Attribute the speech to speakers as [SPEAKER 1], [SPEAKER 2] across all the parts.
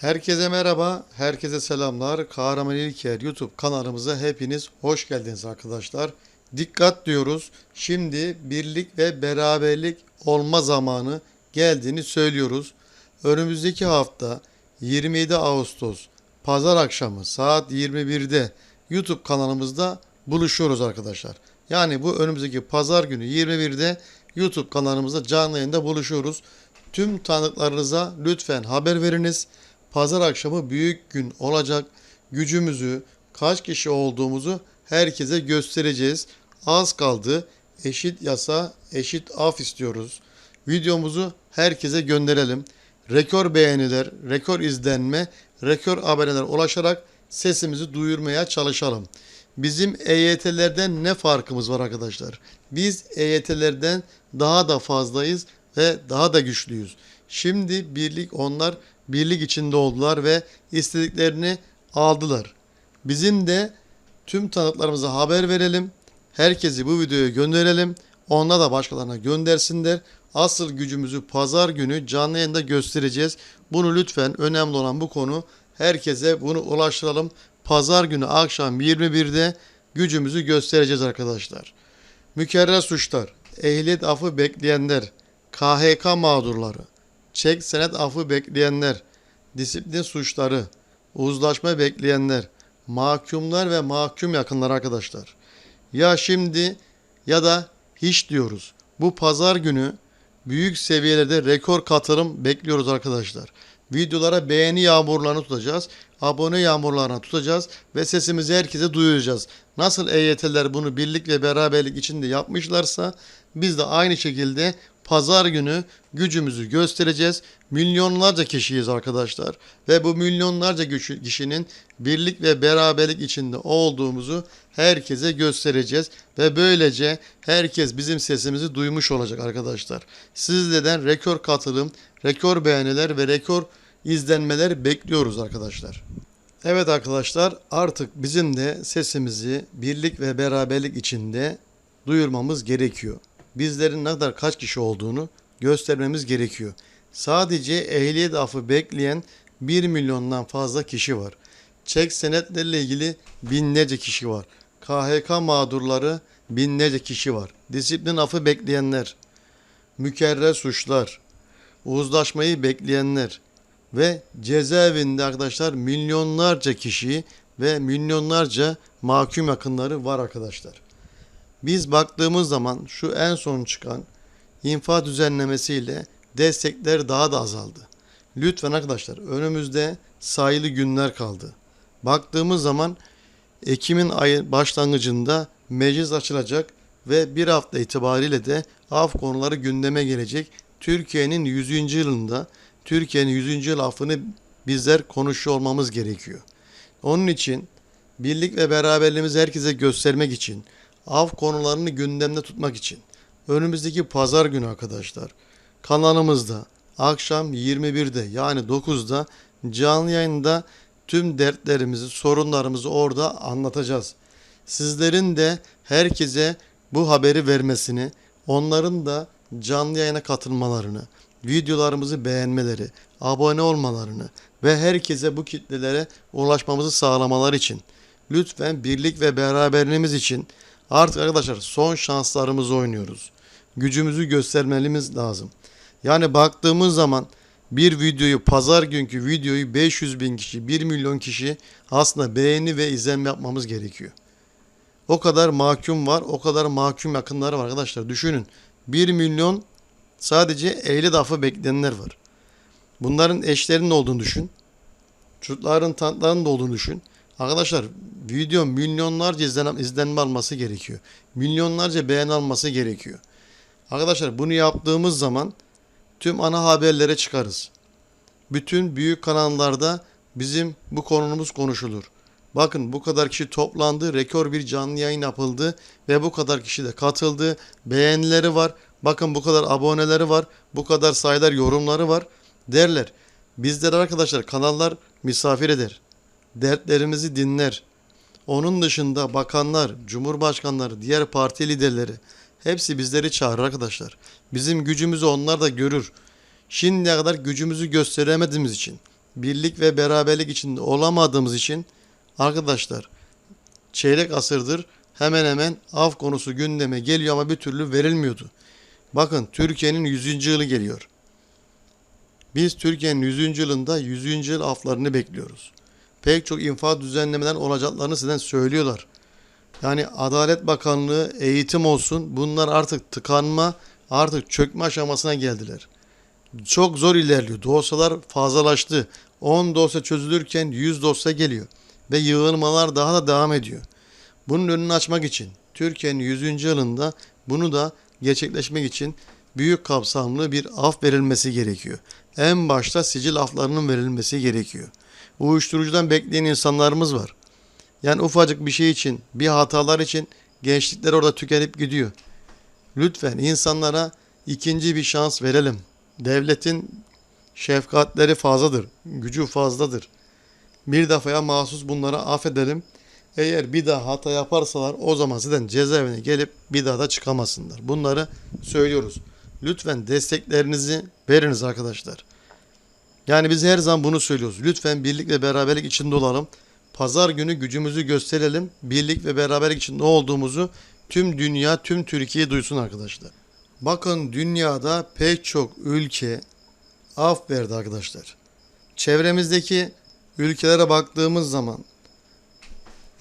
[SPEAKER 1] Herkese merhaba, herkese selamlar. Kahraman İlker YouTube kanalımıza hepiniz hoş geldiniz arkadaşlar. Dikkat diyoruz. Şimdi birlik ve beraberlik olma zamanı geldiğini söylüyoruz. Önümüzdeki hafta 27 Ağustos Pazar akşamı saat 21'de YouTube kanalımızda buluşuyoruz arkadaşlar. Yani bu önümüzdeki pazar günü 21'de YouTube kanalımızda canlı yayında buluşuyoruz. Tüm tanıklarınıza lütfen haber veriniz. Pazar akşamı büyük gün olacak. Gücümüzü, kaç kişi olduğumuzu herkese göstereceğiz. Az kaldı. Eşit yasa, eşit af istiyoruz. Videomuzu herkese gönderelim. Rekor beğeniler, rekor izlenme, rekor aboneler ulaşarak sesimizi duyurmaya çalışalım. Bizim EYT'lerden ne farkımız var arkadaşlar? Biz EYT'lerden daha da fazlayız ve daha da güçlüyüz. Şimdi birlik onlar birlik içinde oldular ve istediklerini aldılar. Bizim de tüm tanıklarımıza haber verelim. Herkesi bu videoya gönderelim. Onlar da başkalarına göndersinler. Asıl gücümüzü pazar günü canlı yayında göstereceğiz. Bunu lütfen önemli olan bu konu. Herkese bunu ulaştıralım. Pazar günü akşam 21'de gücümüzü göstereceğiz arkadaşlar. Mükerrer suçlar, ehliyet affı bekleyenler, KHK mağdurları, çek senet affı bekleyenler, disiplin suçları, uzlaşma bekleyenler, mahkumlar ve mahkum yakınlar arkadaşlar. Ya şimdi ya da hiç diyoruz. Bu pazar günü büyük seviyelerde rekor katılım bekliyoruz arkadaşlar. Videolara beğeni yağmurlarını tutacağız. Abone yağmurlarını tutacağız ve sesimizi herkese duyuracağız. Nasıl EYT'ler bunu birlik ve beraberlik içinde yapmışlarsa biz de aynı şekilde pazar günü gücümüzü göstereceğiz. Milyonlarca kişiyiz arkadaşlar ve bu milyonlarca kişinin birlik ve beraberlik içinde olduğumuzu herkese göstereceğiz ve böylece herkes bizim sesimizi duymuş olacak arkadaşlar. Sizlerden rekor katılım, rekor beğeniler ve rekor izlenmeler bekliyoruz arkadaşlar. Evet arkadaşlar artık bizim de sesimizi birlik ve beraberlik içinde duyurmamız gerekiyor. Bizlerin ne kadar kaç kişi olduğunu göstermemiz gerekiyor. Sadece ehliyet affı bekleyen 1 milyondan fazla kişi var. Çek senetlerle ilgili binlerce kişi var. KHK mağdurları binlerce kişi var. Disiplin affı bekleyenler, mükerrer suçlar, uzlaşmayı bekleyenler ve cezaevinde arkadaşlar milyonlarca kişi ve milyonlarca mahkum yakınları var arkadaşlar. Biz baktığımız zaman şu en son çıkan infa düzenlemesiyle destekler daha da azaldı. Lütfen arkadaşlar önümüzde sayılı günler kaldı. Baktığımız zaman Ekim'in ayı başlangıcında meclis açılacak ve bir hafta itibariyle de af konuları gündeme gelecek. Türkiye'nin 100. yılında Türkiye'nin 100. yıl affını bizler konuşuyor olmamız gerekiyor. Onun için birlik ve beraberliğimizi herkese göstermek için, av konularını gündemde tutmak için önümüzdeki pazar günü arkadaşlar kanalımızda akşam 21'de yani 9'da canlı yayında tüm dertlerimizi, sorunlarımızı orada anlatacağız. Sizlerin de herkese bu haberi vermesini, onların da canlı yayına katılmalarını, videolarımızı beğenmeleri, abone olmalarını ve herkese bu kitlelere ulaşmamızı sağlamaları için lütfen birlik ve beraberliğimiz için artık arkadaşlar son şanslarımızı oynuyoruz. Gücümüzü göstermemiz lazım. Yani baktığımız zaman bir videoyu pazar günkü videoyu 500 bin kişi 1 milyon kişi aslında beğeni ve izlenme yapmamız gerekiyor. O kadar mahkum var o kadar mahkum yakınları var arkadaşlar düşünün 1 milyon sadece ehliyet affı bekleyenler var. Bunların eşlerinin olduğunu düşün. Çocukların tanıtlarının da olduğunu düşün. Arkadaşlar video milyonlarca izlen izlenme alması gerekiyor. Milyonlarca beğeni alması gerekiyor. Arkadaşlar bunu yaptığımız zaman tüm ana haberlere çıkarız. Bütün büyük kanallarda bizim bu konumuz konuşulur. Bakın bu kadar kişi toplandı, rekor bir canlı yayın yapıldı ve bu kadar kişi de katıldı. Beğenileri var. Bakın bu kadar aboneleri var. Bu kadar sayılar yorumları var derler. Bizler arkadaşlar kanallar misafir eder. Dertlerimizi dinler. Onun dışında bakanlar, cumhurbaşkanları, diğer parti liderleri hepsi bizleri çağırır arkadaşlar. Bizim gücümüzü onlar da görür. Şimdiye kadar gücümüzü gösteremediğimiz için, birlik ve beraberlik içinde olamadığımız için arkadaşlar çeyrek asırdır hemen hemen af konusu gündeme geliyor ama bir türlü verilmiyordu. Bakın Türkiye'nin 100. yılı geliyor. Biz Türkiye'nin 100. yılında 100. yıl aflarını bekliyoruz. Pek çok infaz düzenlemeden olacaklarını sizden söylüyorlar. Yani Adalet Bakanlığı, eğitim olsun bunlar artık tıkanma, artık çökme aşamasına geldiler. Çok zor ilerliyor. Dosyalar fazlalaştı. 10 dosya çözülürken 100 dosya geliyor. Ve yığılmalar daha da devam ediyor. Bunun önünü açmak için Türkiye'nin 100. yılında bunu da gerçekleşmek için büyük kapsamlı bir af verilmesi gerekiyor. En başta sicil aflarının verilmesi gerekiyor. Uyuşturucudan bekleyen insanlarımız var. Yani ufacık bir şey için, bir hatalar için gençlikler orada tükenip gidiyor. Lütfen insanlara ikinci bir şans verelim. Devletin şefkatleri fazladır, gücü fazladır. Bir defaya mahsus bunları affedelim. Eğer bir daha hata yaparsalar o zaman zaten cezaevine gelip bir daha da çıkamasınlar. Bunları söylüyoruz. Lütfen desteklerinizi veriniz arkadaşlar. Yani biz her zaman bunu söylüyoruz. Lütfen birlik ve beraberlik içinde olalım. Pazar günü gücümüzü gösterelim. Birlik ve beraberlik içinde olduğumuzu tüm dünya, tüm Türkiye duysun arkadaşlar. Bakın dünyada pek çok ülke af verdi arkadaşlar. Çevremizdeki ülkelere baktığımız zaman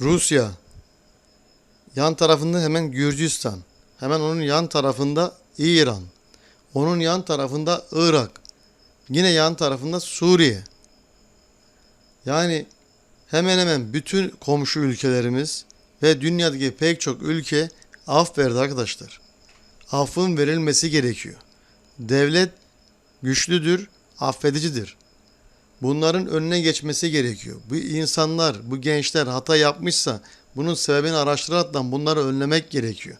[SPEAKER 1] Rusya, yan tarafında hemen Gürcistan, hemen onun yan tarafında İran, onun yan tarafında Irak, yine yan tarafında Suriye. Yani hemen hemen bütün komşu ülkelerimiz ve dünyadaki pek çok ülke af verdi arkadaşlar. Affın verilmesi gerekiyor. Devlet güçlüdür, affedicidir. Bunların önüne geçmesi gerekiyor. Bu insanlar, bu gençler hata yapmışsa bunun sebebini araştıraraktan bunları önlemek gerekiyor.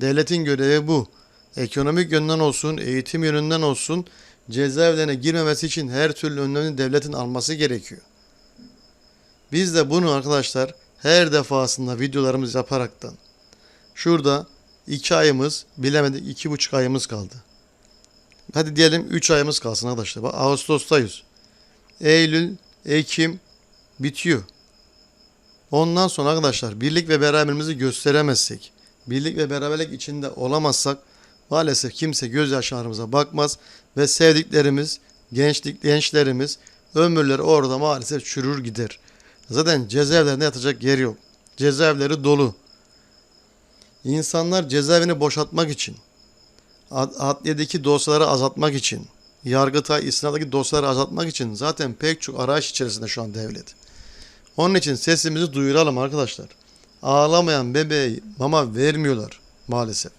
[SPEAKER 1] Devletin görevi bu. Ekonomik yönden olsun, eğitim yönünden olsun cezaevlerine girmemesi için her türlü önlemini devletin alması gerekiyor. Biz de bunu arkadaşlar her defasında videolarımız yaparaktan şurada iki ayımız bilemedik iki buçuk ayımız kaldı. Hadi diyelim 3 ayımız kalsın arkadaşlar. Bak Ağustos'tayız. Eylül, Ekim bitiyor. Ondan sonra arkadaşlar birlik ve beraberliğimizi gösteremezsek, birlik ve beraberlik içinde olamazsak maalesef kimse gözyaşlarımıza bakmaz ve sevdiklerimiz, gençlik gençlerimiz ömürleri orada maalesef çürür gider. Zaten cezaevlerinde yatacak yer yok. Cezaevleri dolu. İnsanlar cezaevini boşaltmak için, ad- adliyedeki dosyaları azaltmak için, Yargıtay istinadaki dosyaları azaltmak için zaten pek çok arayış içerisinde şu an devlet. Onun için sesimizi duyuralım arkadaşlar. Ağlamayan bebeğe mama vermiyorlar maalesef.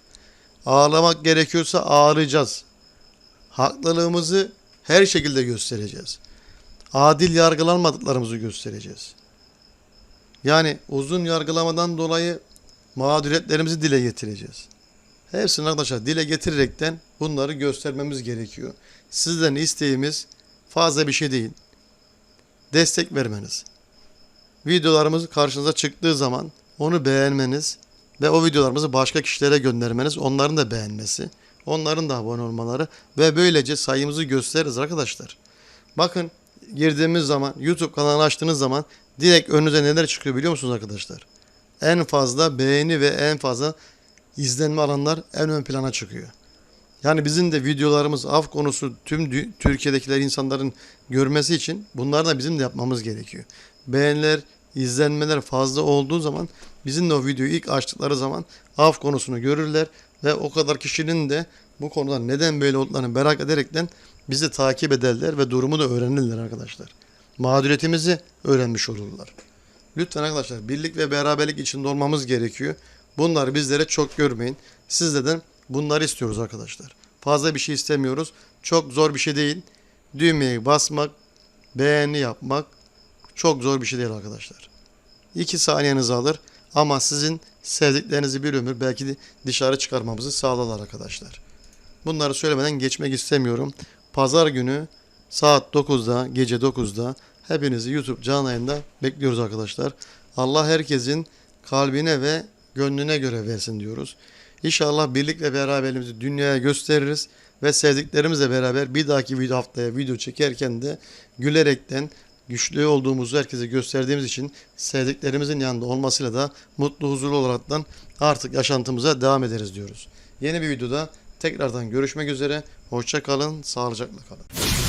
[SPEAKER 1] Ağlamak gerekiyorsa ağlayacağız. Haklılığımızı her şekilde göstereceğiz. Adil yargılanmadıklarımızı göstereceğiz. Yani uzun yargılamadan dolayı mağduriyetlerimizi dile getireceğiz. Hepsini arkadaşlar dile getirerekten bunları göstermemiz gerekiyor. Sizden isteğimiz fazla bir şey değil. Destek vermeniz. Videolarımız karşınıza çıktığı zaman onu beğenmeniz ve o videolarımızı başka kişilere göndermeniz, onların da beğenmesi, onların da abone olmaları ve böylece sayımızı gösteririz arkadaşlar. Bakın girdiğimiz zaman YouTube kanalını açtığınız zaman direkt önünüze neler çıkıyor biliyor musunuz arkadaşlar? En fazla beğeni ve en fazla izlenme alanlar en ön plana çıkıyor. Yani bizim de videolarımız af konusu tüm Türkiye'dekiler insanların görmesi için bunları da bizim de yapmamız gerekiyor. Beğeniler, izlenmeler fazla olduğu zaman bizim de o videoyu ilk açtıkları zaman af konusunu görürler ve o kadar kişinin de bu konuda neden böyle olduklarını merak ederekten bizi takip ederler ve durumu da öğrenirler arkadaşlar. Mağduriyetimizi öğrenmiş olurlar. Lütfen arkadaşlar birlik ve beraberlik içinde olmamız gerekiyor. Bunları bizlere çok görmeyin. Sizlerden bunları istiyoruz arkadaşlar. Fazla bir şey istemiyoruz. Çok zor bir şey değil. Düğmeye basmak, beğeni yapmak çok zor bir şey değil arkadaşlar. 2 saniyenizi alır ama sizin sevdiklerinizi bir ömür belki de dışarı çıkarmamızı sağlarlar arkadaşlar. Bunları söylemeden geçmek istemiyorum. Pazar günü saat 9'da, gece 9'da hepinizi YouTube canlı yayında bekliyoruz arkadaşlar. Allah herkesin kalbine ve gönlüne göre versin diyoruz. İnşallah birlik ve beraberliğimizi dünyaya gösteririz ve sevdiklerimizle beraber bir dahaki video haftaya video çekerken de gülerekten güçlü olduğumuzu herkese gösterdiğimiz için sevdiklerimizin yanında olmasıyla da mutlu huzurlu olaraktan artık yaşantımıza devam ederiz diyoruz. Yeni bir videoda tekrardan görüşmek üzere. Hoşça kalın, sağlıcakla kalın.